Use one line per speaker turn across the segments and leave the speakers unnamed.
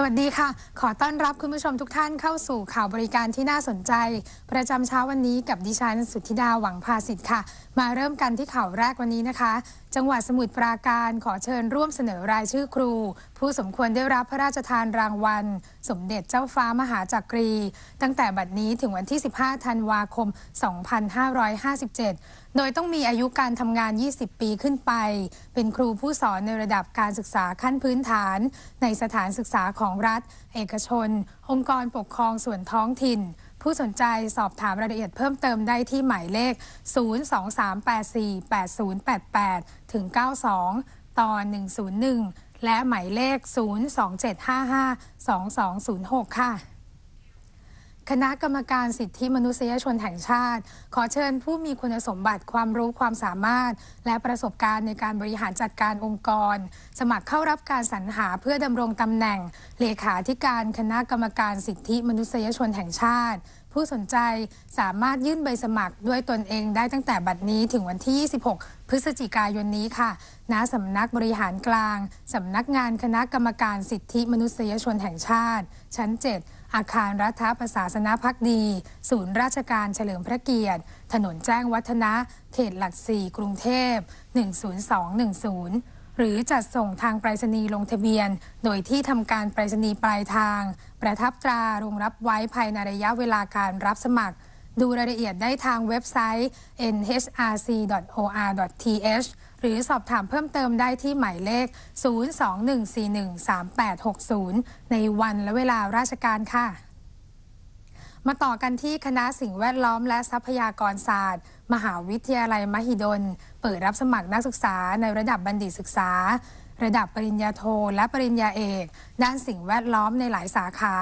สวัสดีค่ะ ขอต้อนรับคุณผู้ชมทุกท่านเข้าสู่ข่าวบริการที่น่าสนใจ ประจำเช้าวันนี้กับดิฉันสุทธิดาหวังภาสิทธิ์ค่ะ มาเริ่มกันที่ข่าวแรกวันนี้นะคะ จังหวัดสมุทรปราการขอเชิญร่วมเสนอรายชื่อครู ผู้สมควรได้รับพระราชทานรางวัล สมเด็จเจ้าฟ้ามหาจักรี ตั้งแต่บัดนี้ถึงวันที่ 15 ธันวาคม 2557 โดยต้องมีอายุการทำงาน 20 ปีขึ้นไป เป็นครูผู้สอนในระดับการศึกษาขั้นพื้นฐาน ในสถานศึกษาของรัฐ เอกชน องค์กรปกครองส่วนท้องถิ่น ผู้สนใจสอบถามรายละเอียดเพิ่มเติมได้ที่หมายเลข 023848088 ถึง 92 ต่อ 101 และหมายเลข 027552206 ค่ะ คณะกรรมการสิทธิมนุษยชนแห่งชาติ ขอเชิญผู้มีคุณสมบัติความรู้ความสามารถ และประสบการณ์ในการบริหารจัดการองค์กร สมัครเข้ารับการสรรหาเพื่อดำรงตำแหน่ง เลขาธิการคณะกรรมการสิทธิมนุษยชนแห่งชาติ ผู้สนใจสามารถยื่นใบสมัครด้วยตนเองได้ตั้งแต่บัดนี้ถึงวันที่ 26 พฤศจิกายนนี้ค่ะ ณ สำนักบริหารกลาง สำนักงานคณะกรรมการสิทธิมนุษยชนแห่งชาติ ชั้น 7 อาคารรัฐประศาสนพักดี ศูนย์ราชการเฉลิมพระเกียรติ ถนนแจ้งวัฒนะ เขตหลักสี่กรุงเทพ 10210 หรือจัดส่งทางไปรษณีย์ลงทะเบียน โดยที่ทำการไปรษณีย์ปลายทาง ประทับตราลงรับไว้ภายในระยะเวลาการรับสมัคร ดูรายละเอียดได้ทางเว็บไซต์ nhrc.or.th หรือสอบถามเพิ่มเติมได้ที่หมายเลข 021413860 ในวันและเวลาราชการค่ะ มาต่อกันที่คณะสิ่งแวดล้อมและทรัพยากรศาสตร์ มหาวิทยาลัยมหิดล เปิดรับสมัครนักศึกษาในระดับบัณฑิตศึกษาระดับปริญญาโทและปริญญาเอก ด้านสิ่งแวดล้อมในหลายสาขา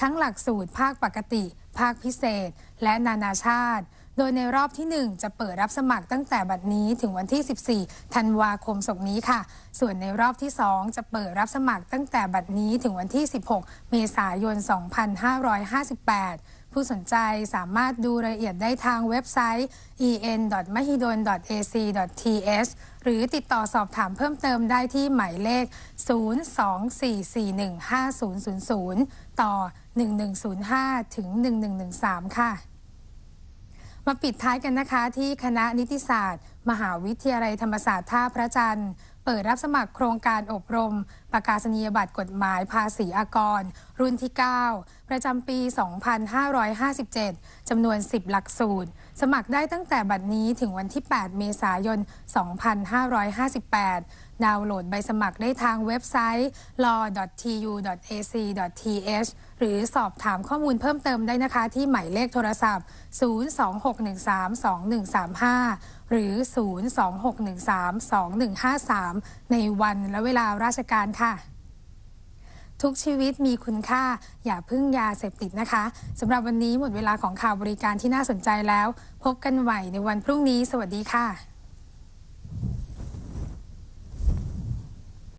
ทั้งหลักสูตรภาคปกติ ภาคพิเศษ และนานาชาติ โดยในรอบที่ 1 จะเปิดรับสมัครตั้งแต่บัดนี้ถึงวันที่ 14 ธันวาคมศกนี้ค่ะ ส่วนในรอบที่ 2 จะเปิดรับสมัครตั้งแต่บัดนี้ถึงวันที่ 16 เมษายน 2558ผู้สนใจสามารถดูรายละเอียดได้ทางเว็บไซต์ en.mahidol.ac.th หรือติดต่อสอบถามเพิ่มเติมได้ที่หมายเลข 024415000 ต่อ 1105 ถึง 1113 ค่ะ มาปิดท้ายกันนะคะที่คณะนิติศาสตร์ มหาวิทยาลัยธรรมศาสตร์ท่าพระจันทร์ เปิดรับสมัครโครงการอบรม ประกาศนียบัตรกฎหมายภาษีอากรรุ่นที่ 9 ประจำปี 2557 จำนวน 10 หลักสูตร สมัครได้ตั้งแต่บัดนี้ถึงวันที่ 8 เมษายน 2558 ดาวน์โหลดใบสมัครได้ทางเว็บไซต์ law.tu.ac.th หรือสอบถามข้อมูลเพิ่มเติมได้นะคะ ที่หมายเลขโทรศัพท์ 026132135 หรือ 026132153 ในวันและเวลาราชการค่ะ ทุกชีวิตมีคุณค่า อย่าพึ่งยาเสพติดนะคะสำหรับวันนี้หมดเวลาของข่าวบริการที่น่าสนใจแล้ว พบกันใหม่ในวันพรุ่งนี้ สวัสดีค่ะ